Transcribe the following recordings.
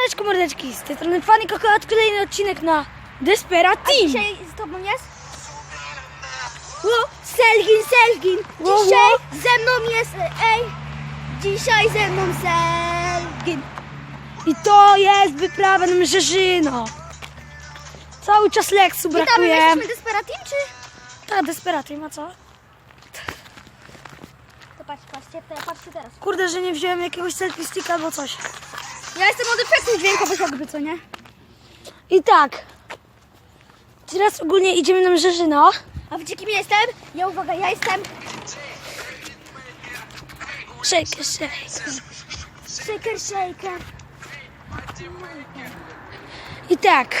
Siemaneczko mordeczki, z tej strony Fanny Kokołat, kolejny odcinek na Despera Team. Dzisiaj z tobą jest? Selgin, Selgin. Dzisiaj ze mną jest, ej, dzisiaj ze mną Selgin. I to jest wyprawa na Mrzeżyno. Cały czas Leksu Witamy, brakuje. jesteśmy Despera Team, czy? Tak, Despera Team, a co? To patrz, patrzcie, patrzcie teraz. Kurde, że nie wziąłem jakiegoś selfie sticka albo coś. Ja jestem od efektów dźwiękowych jakby, co nie? I tak. Teraz ogólnie idziemy na Mrzeżyno. A wiecie kim jestem? Ja uwaga, ja jestem Shake, shake. Shaker Shaker. I tak.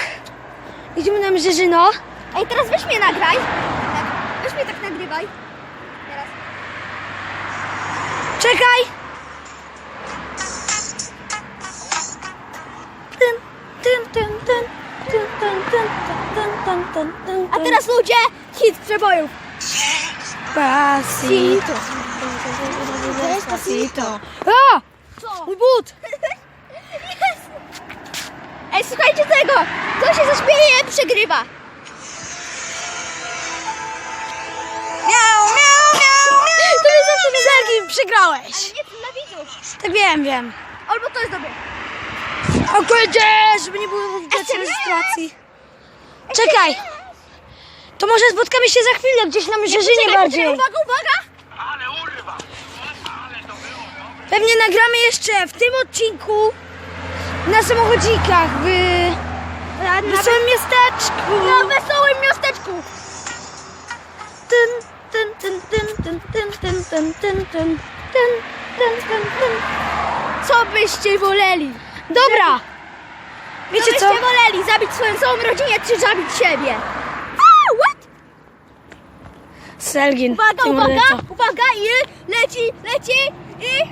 Idziemy na Mrzeżyno. Ej, teraz weź mnie nagraj. Tak, weź mnie tak nagrywaj. Teraz. Czekaj. A teraz ludzie, hit przebojów. Pasito. Despacito. A! Co? Mój but! Ej, słuchajcie tego! Kto się zaśmieje, przegrywa. Miau, miau, miau, miau. To jest zawsze Sergi, przegrałeś. Nie, to dla widzów. Tak wiem, wiem. Albo to jest dobre. O kurde, żeby nie było widać SMS. Czekaj. To może spotkamy się za chwilę gdzieś na Mrzeżynie bardziej. Uwaga, uwaga! Pewnie nagramy jeszcze w tym odcinku na samochodzikach w Na, na, wesołym miasteczku. na wesołym miasteczku. Tyn, tyn, tyn, tyn, tyn, tyn, tyn, tyn, tyn, tyn, tyn, tyn, tyn, tyn. Co byście woleli? Dobra. Co Wiecie byście co? woleli? Zabić swoją całą rodzinę, czy zabić siebie? A, what? Selgin. Uwaga, ty uwaga, morderco. uwaga i leci, leci i...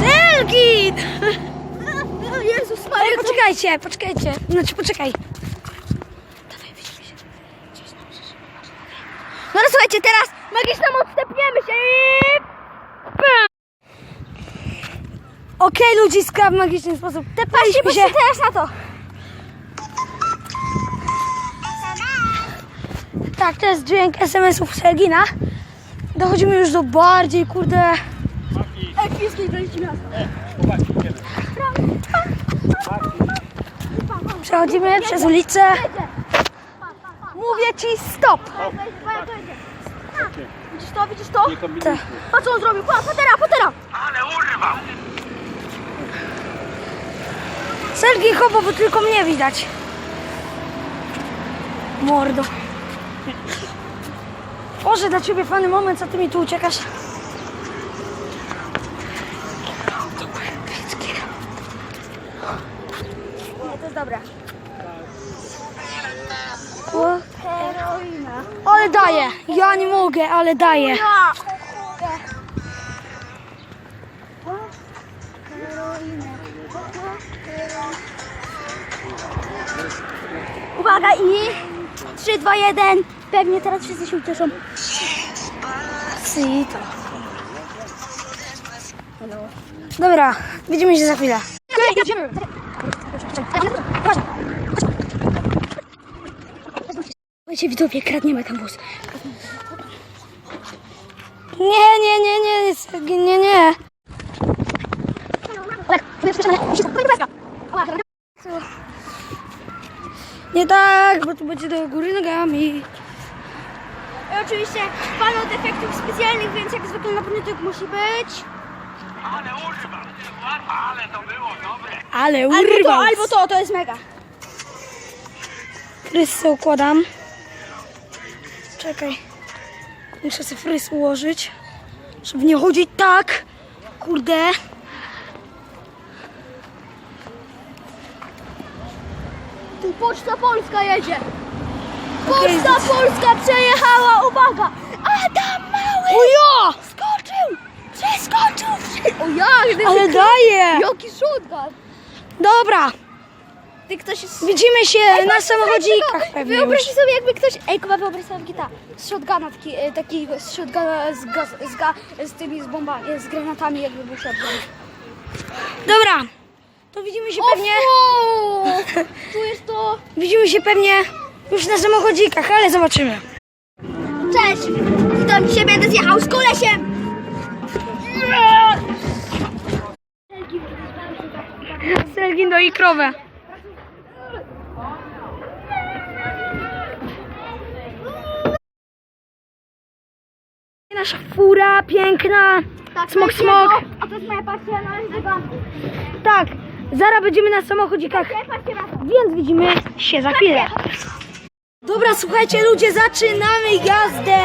Selgin! O Jezus Maria, Ej, to- poczekajcie, poczekajcie. Znaczy, poczekaj. No ale słuchajcie, teraz magiczną odstępniemy się i... Okej, ludziska, w magiczny sposób. Patrzcie, Tepaliśmy się. teraz na to. Tak, to jest dźwięk SMS-ów Sergina. Dochodzimy już do bardziej, kurde... Epickiej części miasta. Przechodzimy przez ulicę. Mówię ci stop. Widzisz to, widzisz to? Nie kombinujcie. Patrz co on zrobił, pa, patera, patera. Ale urwał! Sergi chowo, bo tylko mnie widać. Mordo. Boże, dla ciebie fany moment, co ty mi tu uciekasz? Nie, to jest dobre. O, ale daję. Ja nie mogę, ale daję. Uwaga i 3, 2, 1. Pewnie teraz wszyscy się ucieszą. Sito. Dobra, widzimy się za chwilę. Słuchajcie, widzowie, kradniemy tam bus. Nie, nie, nie, nie, Sergi, nie, nie. Nie tak, bo tu będzie do góry nogami. I oczywiście pan od efektów specjalnych, więc jak zwykle na pewno tak musi być. Ale urwał! Ale to było dobre! Ale Albo to, urwał. albo to, to jest mega. Frysy układam. Czekaj. Muszę sobie frys ułożyć. Żeby nie chodzić tak. Kurde. Poczta Polska jedzie. Poczta Polska przejechała, uwaga! Adam Mały Ojo! skoczył! Przeskoczył! O jak? Ale daje! Jaki shotgun! Dobra. Ty ktoś jest... Widzimy się na samochodzikach pewnie już. Wyobraźcie sobie jakby ktoś... Ej, Kuba, wyobraź sobie gita. Z shotguna, taki, e, taki z shotguna z, gaz, z, ga, z tymi z bombami, z granatami jakby był shotgun. Dobra, to widzimy się pewnie. Tu jest to... Widzimy się pewnie już na samochodzikach, ale zobaczymy. Cześć! Witam dzisiaj będę zjechał z kolesiem! Selgin i krowę. Nasza fura piękna. smok, smok. A to jest moja pasja, do wam. Tak, zaraz będziemy na samochodzikach, Patrzcie na to. więc widzimy się za chwilę. Dobra, słuchajcie ludzie, zaczynamy jazdę.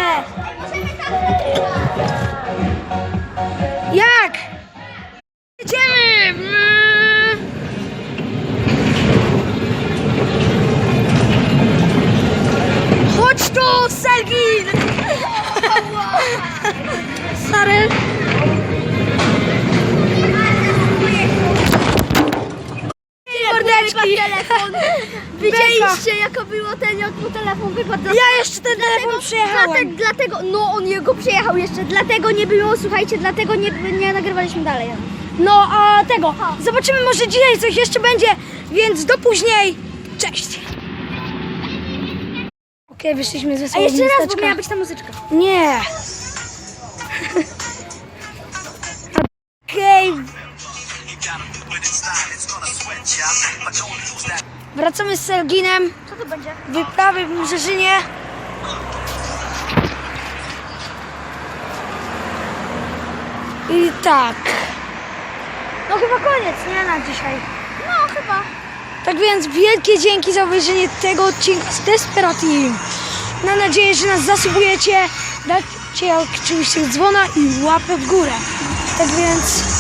Widzieliście jaka było ten, jak mu telefon wypadł. Ja jeszcze ten telefon przejechałem. dlatego, no on jego przejechał jeszcze, dlatego nie było, słuchajcie, dlatego nie, nie nagrywaliśmy dalej. No a tego, zobaczymy może dzisiaj coś jeszcze będzie, więc do później. Cześć. Okej, wyszliśmy ze A sobą jeszcze raz, bo miała być ta muzyczka. Nie. Wracamy z Selginem. Co to będzie? Wyprawy w Mrzeżynie. I tak. No chyba koniec, nie na dzisiaj. No chyba. Tak więc wielkie dzięki za obejrzenie tego odcinka z Desperati. Mam nadzieję, że nas zasubujecie, dacie oczywiście dzwona i łapę w górę. Tak więc